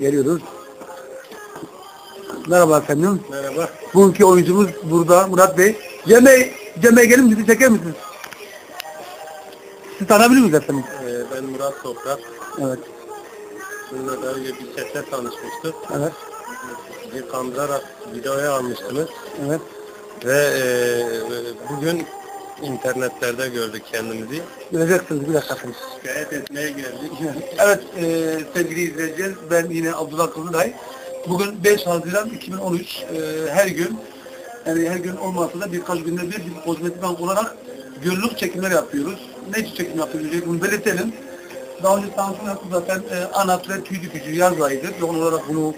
geliyoruz. Merhaba efendim. Merhaba. Bugünkü oyuncumuz burada Murat Bey. Cem Bey, Cem Bey gelin bizi çeker misiniz? Siz tanıyabilir miyiz efendim? Ee, ben Murat Toprak. Evet, Sizinle daha önce bir sette tanışmıştık. evet, Bir kandırarak videoya almıştınız. evet. Ve e, bugün internetlerde gördük kendimizi. Göreceksiniz efendim. Şikayet etmeye geldik. Evet e, sevgili izleyiciler ben yine Abdullah Kızılay. Bugün 5 Haziran 2013 e, her gün yani her gün olmasa da birkaç günde bir, bir kozmetik bank olarak günlük çekimler yapıyoruz. Ne için çekim yapıyoruz? Önce Bunu belirtelim. Daha önce tanıtım yaptık zaten e, anat ve tüy dikücü yaz ayıdır. Yoğun olarak bunu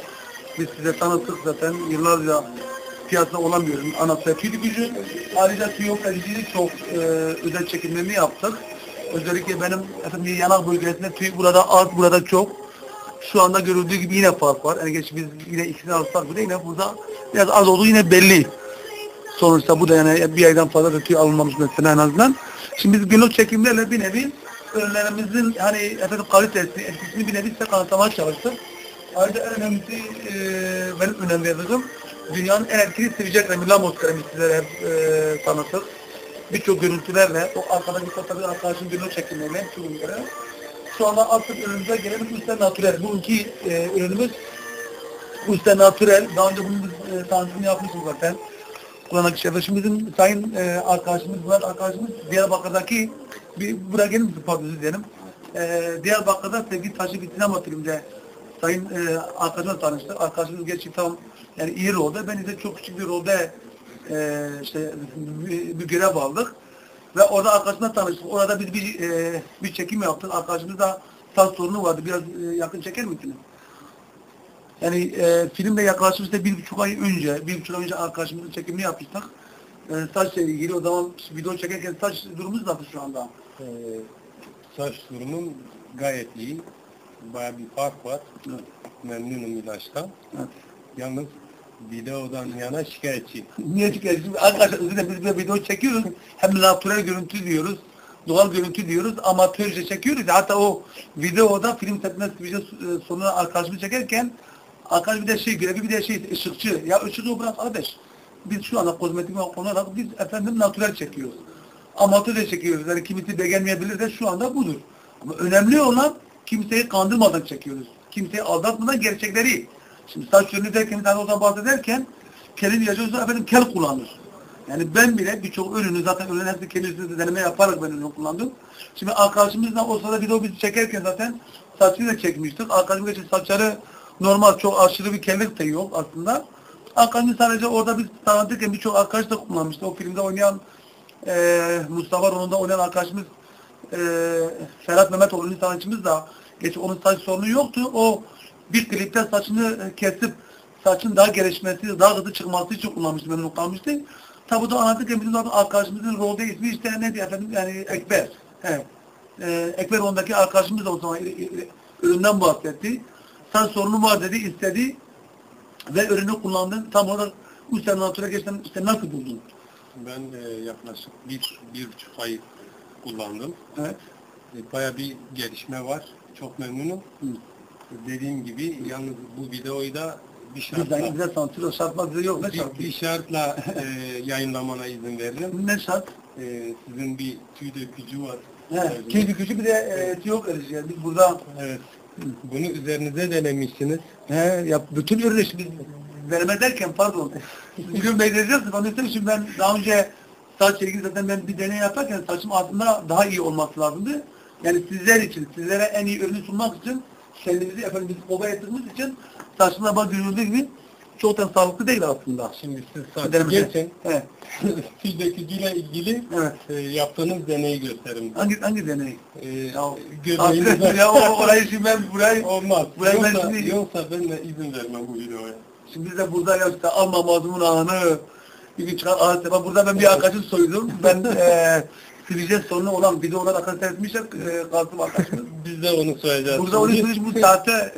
biz size tanıttık zaten yıllarca ürün anat ve tüy dikücü. Ayrıca tüyopediciyi çok e, özel çekimlerini yaptık. Özellikle benim efendim yanak bölgesinde tüy burada az burada çok. Şu anda görüldüğü gibi yine fark var. Yani geç biz yine ikisini alsak bile yine burada biraz az olduğu yine belli. Sonuçta bu da yani bir aydan fazla da tüy alınmamış mesela en azından. Şimdi biz günlük çekimlerle bir nevi ürünlerimizin hani efendim kalitesi, etkisini bir nevi size kanıtlamaya çalıştık. Ayrıca en önemlisi e, benim önem verdiğim dünyanın en etkili sivilce kremi, Lamos kremi sizlere hep e, tanıttık. Birçok görüntülerle, o arkadaki fotoğrafı arkadaşın günlük çekimleriyle hep görüntülerle. Şu anda artık ürünümüze gelelim Üste Natürel. Bugünkü e, ürünümüz Üste Natürel. Daha önce bunun biz, e, tanıtımını yapmıştık zaten. Kullanan kişiler. Şimdi bizim sayın e, arkadaşımız, Murat arkadaşımız Diyarbakır'daki bir buraya gelir misin pardon dilerim. E, Diyarbakır'da sevgili Taşı bir sinema filmde sayın e, arkadaşımla tanıştık. Arkadaşımız gerçekten yani iyi rolde. Ben ise çok küçük bir rolde e, işte bir, bir görev aldık. Ve orada arkadaşımla tanıştık. Orada biz bir, e, bir çekim yaptık. Arkadaşımızda saç sorunu vardı. Biraz e, yakın çeker misiniz? Yani e, filmle yaklaşık işte bir buçuk ay önce, bir buçuk ay önce arkadaşımızın çekimini yapmıştık. E, saçla ilgili o zaman video çekerken saç durumumuz nasıl şu anda? Ee, saç durumum gayet iyi. Baya bir fark var. Evet. Memnunum ilaçtan. Evet. Yalnız videodan yana şikayetçiyim. Niye? Şimdi arkadaşlar dilerim biz bir video çekiyoruz. Hem natürel görüntü diyoruz. Doğal görüntü diyoruz. Amatörce çekiyoruz. Hatta o videoda film setine video sonuna arkadaşımı çekerken arkadaş bir de şey görevi bir de şey ışıkçı. Ya ışığı bırak kardeş. Biz şu anda kozmetik olarak biz efendim natürel çekiyoruz. Amatörce çekiyoruz. Yani kimisi beğenmeyebilir de şu anda budur. Ama önemli olan kimseyi kandırmadan çekiyoruz. Kimseyi aldatmadan gerçekleri. Şimdi saç ürünü derken, oradan bahsederken kelin yazıyorsa efendim kel kullanır. Yani ben bile birçok ürünü zaten ürün hepsi üstünde deneme yaparak ben ürünü kullandım. Şimdi arkadaşımızla o sırada video bizi çekerken zaten saçını da çekmiştik. Arkadaşımız için saçları normal çok aşırı bir kellik de yok aslında. Arkadaşımız sadece orada biz tanıtırken birçok arkadaş da kullanmıştı. O filmde oynayan e, Mustafa Ron'da oynayan arkadaşımız e, Ferhat Mehmetoğlu'nun sanatçımız da geç onun saç sorunu yoktu. O bir klipte saçını kesip saçın daha gelişmesi, daha hızlı çıkması için kullanmıştı, memnun kalmıştı. Tabi da anlatırken bizim zaten arkadaşımızın rolde ismi işte neydi efendim yani Ekber. He. Ee, Ekber ondaki arkadaşımız da o zaman üründen bahsetti. Saç sorunu var dedi, istedi ve ürünü kullandın. Tam olarak bu natürel geçten işte nasıl buldun? Ben e, yaklaşık bir, bir buçuk ay kullandım. Evet. E, Baya bir gelişme var. Çok memnunum. Hı. Dediğim gibi yalnız bu videoyu da bir Bizden şartla, bize sanatçı şartlar bize yok. Ne bir, bir şartla e, yayınlamana izin veririm. Ne şart? E, sizin bir tüy dökücü var. He. Keyfi küçük bir de e, yok erici. Yani biz burada Evet. Bunu üzerinize denemişsiniz. He, ya bütün ürünü şimdi verme derken pardon. Bugün bekleyeceğiz. Onun için şimdi ben daha önce saçla ilgili zaten ben bir deney yaparken saçım aslında daha iyi olması lazımdı. Yani sizler için, sizlere en iyi ürünü sunmak için kendimizi efendim biz koba ettirmek için saçına bak görüldüğü gibi çok da sağlıklı değil aslında. Şimdi siz saç Denemek- geçin. He. tüy dökücüyle ilgili Evet. e, yaptığınız deneyi gösterin. Hangi, hangi deney? E, Ya, göbeğinize- ya o, orayı şimdi ben burayı Olmaz. Burayı ben Yoksa, şimdi- yoksa ben de izin vermem bu videoya. Şimdi biz de burada işte alma mazlumun ağını bir gün çıkar ağır sefer. Burada ben bir arkadaşım soydum. Ben eee sivilce sorunu olan video olarak arkadaş seyretmişim. Eee kalktım arkadaşımız. Biz de onu söyleyeceğiz. Burada onu söyleyip bu saatte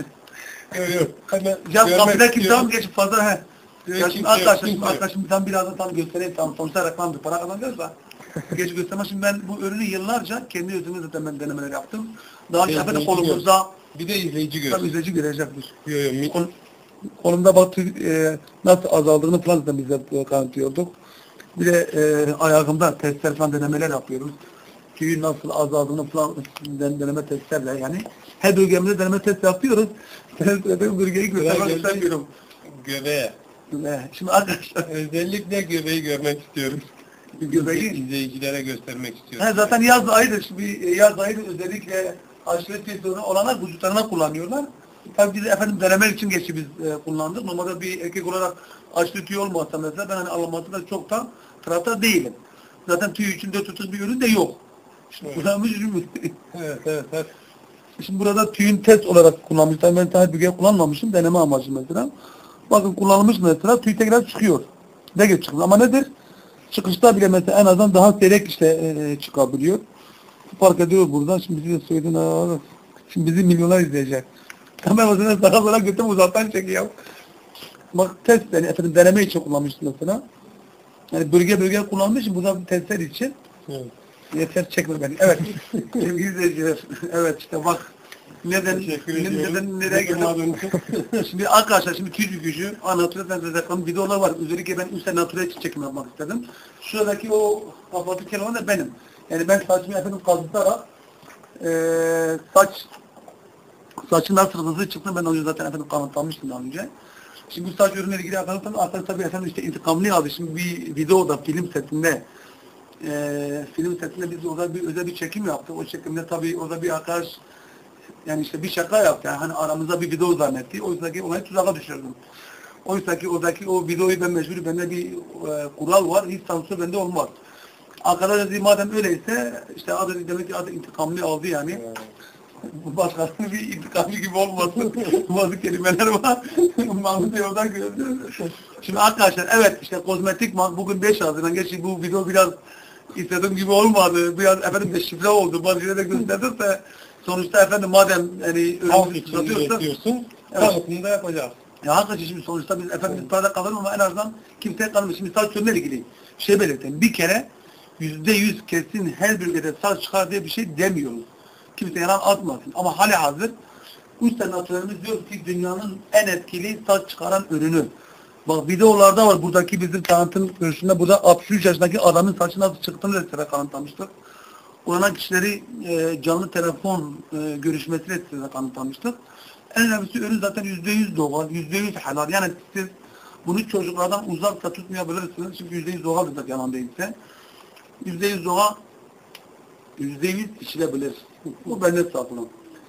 Yok yok. Hemen ya kapıda kimse tam geçip fazla he. Yok, Ya şimdi yok, arkadaşım, yok. arkadaşım tam birazdan tam göstereyim tam sonuçta reklamdır para kazanacağız Geç gösterme şimdi ben bu ürünü yıllarca kendi özümle zaten ben denemeler yaptım. Daha önce efendim biliyorum. kolumuzda Bir de izleyici Tabii görsün. izleyici görecektir. Yo, yo, kolumda bak e, nasıl azaldığını falan da bize kanıtlıyorduk. Bir de e, ayağımda testler falan denemeler yapıyoruz. Tüyün nasıl azaldığını falan den- deneme testlerle yani her bölgemizde deneme test yapıyoruz. Sen bölgeyi geldim, istemiyorum. Göbeğe. Şimdi arkadaşlar Özellikle göbeği görmek istiyorum. göbeği İzleyicilere göstermek istiyorum. He, zaten yaz ayıdır. Şimdi yaz ayıdır özellikle aşırı testosteron olanlar vücutlarına kullanıyorlar. Tabii biz efendim denemek için geçi biz e, kullandık. Normalde bir erkek olarak aşırı tüy olmasa mesela ben hani alınmasında çok da taraftar değilim. Zaten tüy için de tutuş bir ürün de yok. Şimdi Evet. kullanmışım. Evet, evet, evet. Şimdi burada tüyün test olarak kullanmışlar. Ben daha büyüye kullanmamışım. Deneme amaçlı mesela. Bakın kullanılmış mesela tüy tekrar çıkıyor. Ne geç çıkıyor. Ama nedir? Çıkışta bile mesela en azından daha seyrek işte e, çıkabiliyor. Fark ediyor burada. Şimdi bize söyledin. aa, Şimdi bizi milyonlar izleyecek. Kamerasını sağa sola götürüp uzaktan çekiyor. Bak test yani efendim deneme için kullanmıştım mesela. Yani bölge bölge kullanmışım. Burada testler için. Evet. Yeter çekme beni. Evet. Sevgili izleyiciler. Evet işte bak. Neden, neden, neden nereye geldim? Şimdi arkadaşlar şimdi tüy gücü, anatomi felsefesi videolar var. Özellikle ben üstte natürel için çekim yapmak istedim. Şuradaki o kafatı kelime da benim. Yani ben saçımı efendim kazıtarak eee saç saçın nasıl hızlı çıktığını ben önce zaten efendim kanıtlamıştım daha önce. Şimdi bu saç ürünleri ilgili kanıtladım. Aslında tabii efendim işte intikamını aldı. Şimdi bir videoda film setinde eee film setinde biz orada bir özel bir çekim yaptık. O çekimde tabii orada bir arkadaş yani işte bir şaka yaptı. Yani hani aramızda bir video zannetti. Oysa ki olayı tuzağa düşürdüm. Oysa ki oradaki o videoyu ben mecbur, bende bir e, kural var. Hiç sansür bende olmaz. Arkadaş dedi madem öyleyse işte adı demek ki adı intikamlı aldı yani. Bu başkasının bir intikamı gibi olmasın. Bazı kelimeler var. Mahmut yoldan gördü. Şimdi arkadaşlar evet işte kozmetik bugün 5 Haziran. Gerçi bu video biraz istediğim gibi olmadı. Biraz efendim de şifre oldu. Bazı yere de gösterdim de sonuçta efendim madem yani satıyorsa üretiyorsun. Evet. Da yapacağız. ya hakikaten şimdi sonuçta biz efendim biz parada kalırım ama en azından kimseye kalmıyor. Şimdi saç sürmeyle ilgili şey belirteyim. Bir kere yüzde yüz kesin her bölgede saç çıkar diye bir şey demiyoruz. Kimse yalan atmasın. Ama hali hazır tane natürelimiz diyor ki dünyanın en etkili saç çıkaran ürünü. Bak videolarda var buradaki bizim tanıtım görüşünde burada 63 yaşındaki adamın saçı nasıl çıktığını da size kanıtlamıştık. Uğranan kişileri e, canlı telefon e, görüşmesiyle size kanıtlamıştık. En önemlisi ürün zaten yüzde yüz doğal, yüzde yüz helal. Yani siz bunu çocuklardan uzakta tutmayabilirsiniz. Çünkü yüzde yüz doğaldır yalan değilse. Yüzde yüz doğal, yüzde yüz içilebilir. Bu bende saklı.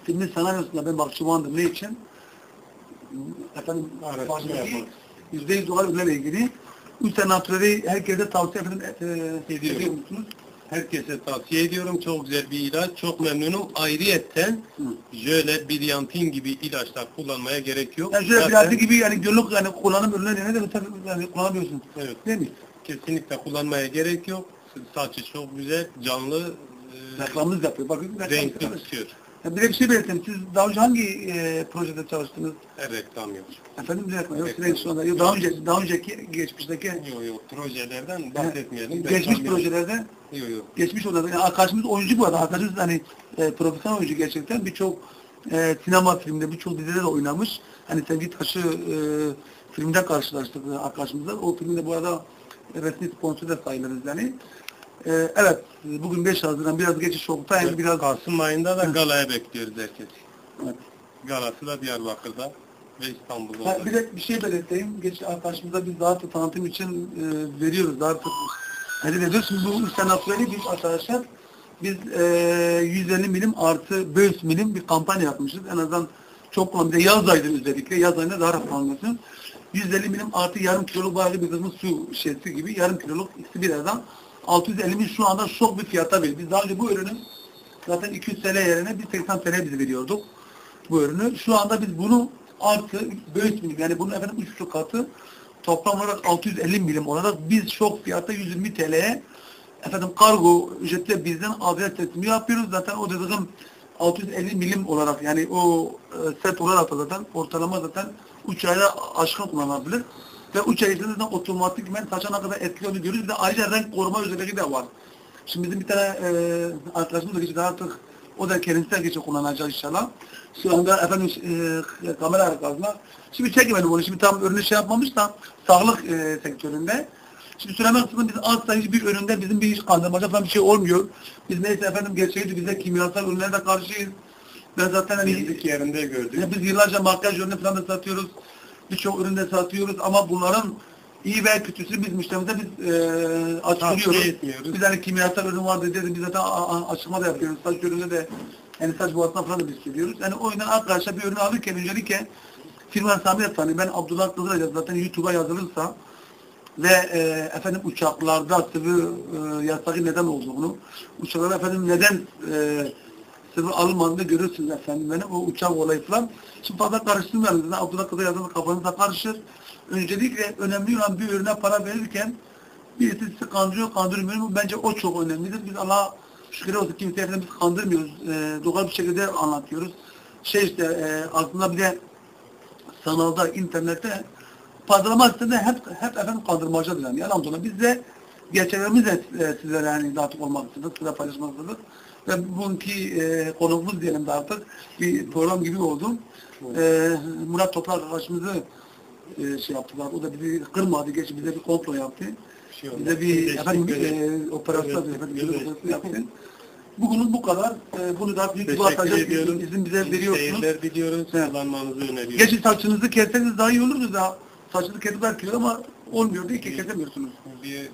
Filmin senaryosunda ben bahçıvandım. Ne için? Efendim, Araştırma yapmak. yüzde yüz doğal ürünlerle ilgili. Üç natüreli herkese tavsiye ederim. E, Ediyorum. ediyor musunuz? Herkese tavsiye ediyorum. Çok güzel bir ilaç. Çok memnunum. Ayrıyetten jöle, biryantin gibi ilaçlar kullanmaya gerek yok. Yani Zaten- biraz gibi yani günlük yani kullanım ürünleri de yani kullanabiliyorsun. Evet. Değil mi? Kesinlikle kullanmaya gerek yok. Saçı çok güzel, canlı, e, Reklamınız yapıyor. Bakın renkli tutuyor. Ya bir de bir şey. Siz daha önce hangi e, projede çalıştınız? Her reklam yok. Efendim bir reklam. Yok Reklam. anda. Yok, daha önce daha önceki geçmişteki Yok yok projelerden bahsetmeyelim. geçmiş Reklam projelerde Yok yok. geçmiş olan yani arkadaşımız oyuncu bu arada. Arkadaşımız hani e, profesyonel oyuncu gerçekten. Birçok e, sinema filmde, birçok dizide de oynamış. Hani Sevgi Taşı e, filmde karşılaştık e, arkadaşımızla. O filmde bu arada resmi sponsor da sayılırız yani. E, evet, bugün 5 Haziran biraz geç şokta yani biraz Kasım ayında da galaya bekliyoruz herkes. Evet. Galası da Diyarbakır'da ve İstanbul'da olacak. bir de bir şey belirteyim. Geç arkadaşımıza biz dağıtı tanıtım için e, veriyoruz. Dağıtı ne ediyoruz? Şimdi bu natüreli biz arkadaşlar biz e, 150 milim artı 500 milim bir kampanya yapmışız. En azından çok kullanılıyor. Bir de Yaz ayında özellikle. Yaz ayında daha rahat kullanıyorsun. 150 milim artı yarım kiloluk bayağı bir kısmı su şişesi gibi yarım kiloluk ikisi bir aradan 650 milim şu anda şok bir fiyata veriyor. Biz daha önce bu ürünün zaten 200 TL yerine biz 80 TL biz veriyorduk bu ürünü. Şu anda biz bunu artı 5 milim yani bunun efendim 3 katı toplam olarak 650 milim olarak biz şok fiyata 120 TL'ye efendim kargo ücretle bizden adres teslimi yapıyoruz. Zaten o dediğim 650 milim olarak yani o e, set olarak da zaten ortalama zaten 3 ayda aşkın kullanılabilir. Ve 3 ay içinde zaten otomatikmen saça ne kadar etkili olduğunu görüyoruz. Ve ayrıca renk koruma özelliği de var. Şimdi bizim bir tane e, arkadaşımız da geçti artık O da kendisi herkese kullanacak inşallah. Şu anda efendim e, kamera arkasında. Şimdi çekemedim onu. Şimdi tam ürünü şey yapmamış da sağlık e, sektöründe. Şimdi söyleme kısmında biz asla hiçbir üründe bizim bir iş kandırmaca falan bir şey olmuyor. Biz neyse efendim gerçeğiydi bize kimyasal ürünlere de karşıyız. Ben zaten hani Bildik yerinde gördük. ya biz yıllarca makyaj ürünü falan da satıyoruz. Birçok üründe satıyoruz ama bunların iyi ve kötüsü biz müşterimize biz e, açıklıyoruz. Biz hani kimyasal ürün var dedi biz zaten açıklama da yapıyoruz. Saç ürünü de yani saç boğazına falan da biz söylüyoruz. Yani o yüzden arkadaşlar bir ürün alırken öncelikle firma sahibi yapsanı ben Abdullah Kızılacak zaten YouTube'a yazılırsa ve e, efendim uçaklarda sıvı e, yasağı neden olduğunu, uçaklarda efendim neden e, sıvı alınmadığını görürsünüz efendim benim o uçak olayı falan. Şimdi fazla karıştırmayalım. Zaten Abdullah Kızıl yazılı kafanıza karışır. Öncelikle önemli olan bir ürüne para verirken birisi sizi kandırıyor, kandırmıyor mu? Bence o çok önemlidir. Biz Allah şükür olsun kimseye biz kandırmıyoruz. E, doğal bir şekilde anlatıyoruz. Şey işte e, aslında bir de sanalda, internette pazarlama sitesinde hep, hep efendim kandırmacadır yani. Dolayı biz de gerçeklerimiz de e, sizlere yani dağıtık olmak istedik, size paylaşmak istedik. Ve bugünkü e, konuğumuz diyelim de artık bir program gibi oldu. E, Murat Toprak arkadaşımızı e, şey yaptılar. O da bizi kırmadı. Geçti bize bir komplo yaptı. Şey bize bir efendim e, operasyon, Evet, efendim, evet. operasyon yaptı. Bugünün bu kadar. E, bunu da büyük bir atacak ediyorum. izin bize veriyorsunuz. Seyirler diliyoruz. Evet. Kullanmanızı öneriyoruz. Gerçi saçınızı kerseniz daha iyi olurdu da saçınızı kesip ama olmuyor ki kesemiyorsunuz. Bir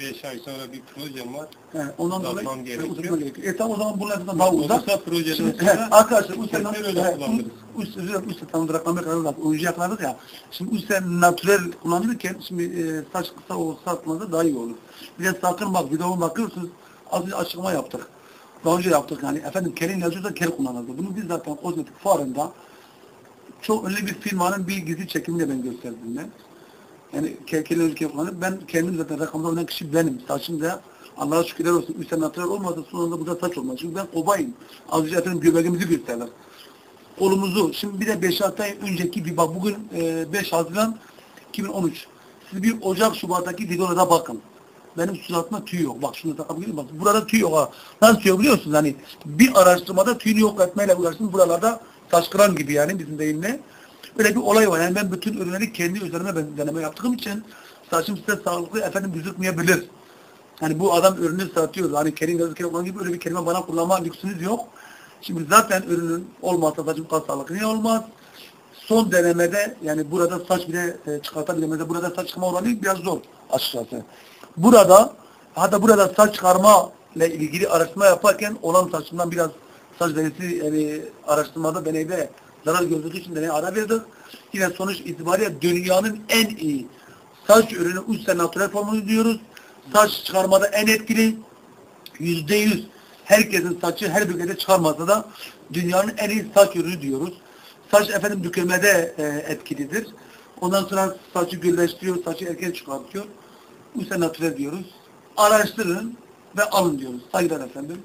beş ay sonra bir projem var. He, ondan dolayı Uzatmam e, gerekiyor. gerekiyor. E tamam o zaman bunun arasında daha uzak. Olursa projeden Şimdi, he, sonra arkadaşlar sene kesinlikle öyle kullanırız. Üst tam reklamı kadar oyuncu yakaladık ya. Şimdi sene natürel kullanırken şimdi e, saç kısa olsa atmanızda daha iyi olur. Bir de sakın bak videoma bakıyorsunuz az önce açıklama yaptık. Daha önce yaptık yani efendim kelin yazıyorsa kel kullanıldı. Bunu biz zaten kozmetik fuarında çok ünlü bir firmanın bir gizli çekimini ben gösterdim ben. Yani kelkeli ülke kullanıp ben kendim zaten rakamda oynayan kişi benim. Saçım da Allah'a şükürler olsun. Sene natural olmadı sonunda burada saç olmaz. Çünkü ben kobayım. Az önce efendim göbeğimizi gösterdim. Kolumuzu. Şimdi bir de 5-6 ay önceki bir bak bugün e, 5 Haziran 2013. Siz bir Ocak Şubat'taki videolara bakın. Benim suratımda tüy yok. Bak şunu takabilir? Bak burada tüy yok ha. Nasıl tüy yok biliyor musunuz? Hani bir araştırmada tüyünü yok etmeyle uğraştım. Buralarda taş kıran gibi yani bizim deyimle. Böyle bir olay var. Yani ben bütün ürünleri kendi üzerime ben deneme yaptığım için saçım size sağlıklı efendim gözükmeyebilir. Hani bu adam ürünü satıyor. Hani kerim gözüküyor olan gibi öyle bir kelime bana kullanma lüksünüz yok. Şimdi zaten ürünün olmazsa saçım kas sağlıklı niye olmaz? Son denemede yani burada saç bile e, çıkartabilmede burada saç çıkarma oranı biraz zor açıkçası. Burada hatta burada saç çıkarma ile ilgili araştırma yaparken olan saçımdan biraz saç derisi yani araştırmada deneyde zarar gördüğü için deneye ara verdik. Yine sonuç itibariyle dünyanın en iyi saç ürünü 3 sene natürel formunu diyoruz. Saç çıkarmada en etkili yüzde yüz herkesin saçı her bölgede çıkarmasa da dünyanın en iyi saç ürünü diyoruz. Saç efendim dökülmede e, etkilidir. Ondan sonra saçı gülleştiriyor, saçı erken çıkartıyor. Bu ise natürel diyoruz. Araştırın ve alın diyoruz. Saygılar efendim.